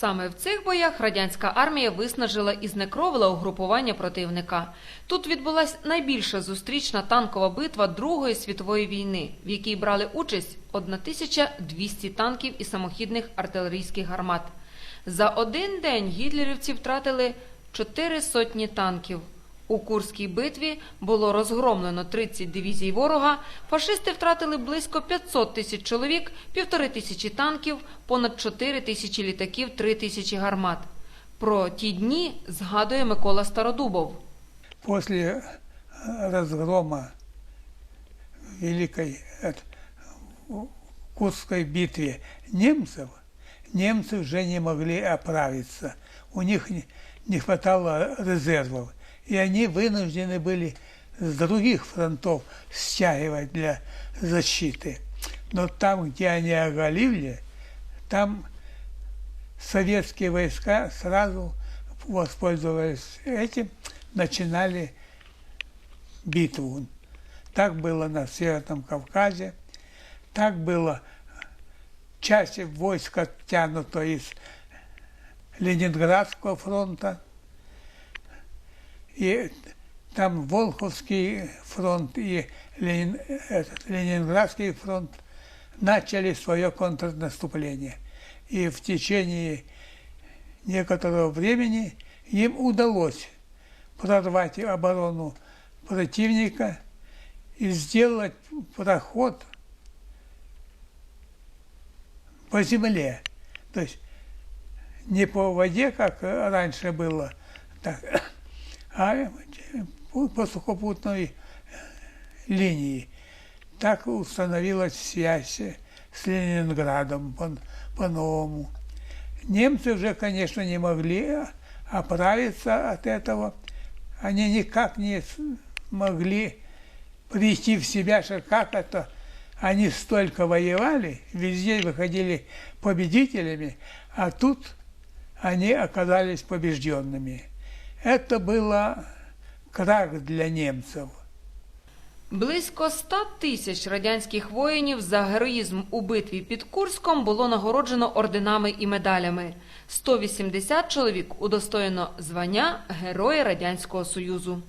Саме в цих боях радянська армія виснажила і знекровила угрупування противника. Тут відбулася найбільша зустрічна танкова битва Другої світової війни, в якій брали участь 1200 танків і самохідних артилерійських гармат. За один день гітлерівці втратили чотири сотні танків. У Курській битві було розгромлено 30 дивізій ворога, фашисти втратили близько 500 тисяч чоловік, півтори тисячі танків, понад 4 тисячі літаків, 3 тисячі гармат. Про ті дні згадує Микола Стародубов. После э, разгрома Великой э, Курской битве немцев, немцы уже не могли оправиться. У них не, не хватало резервов. И они вынуждены были с других фронтов стягивать для защиты. Но там, где они оголили, там советские войска сразу воспользовались этим, начинали битву. Так было на Северном Кавказе, так было часть войск оттянуто из Ленинградского фронта, и там Волховский фронт и Ленин- этот, Ленинградский фронт начали свое контрнаступление. И в течение некоторого времени им удалось прорвать оборону противника и сделать проход по земле. То есть не по воде, как раньше было, так, а по по сухопутной линии. Так установилась связь с Ленинградом по- по-новому. Немцы уже, конечно, не могли оправиться от этого. Они никак не могли прийти в себя, что как это они столько воевали, везде выходили победителями, а тут они оказались побежденными. Это было крах для немцев. Близько 100 тисяч радянських воїнів за героїзм у битві під Курском було нагороджено орденами і медалями. 180 чоловік удостоєно звання Герої Радянського Союзу.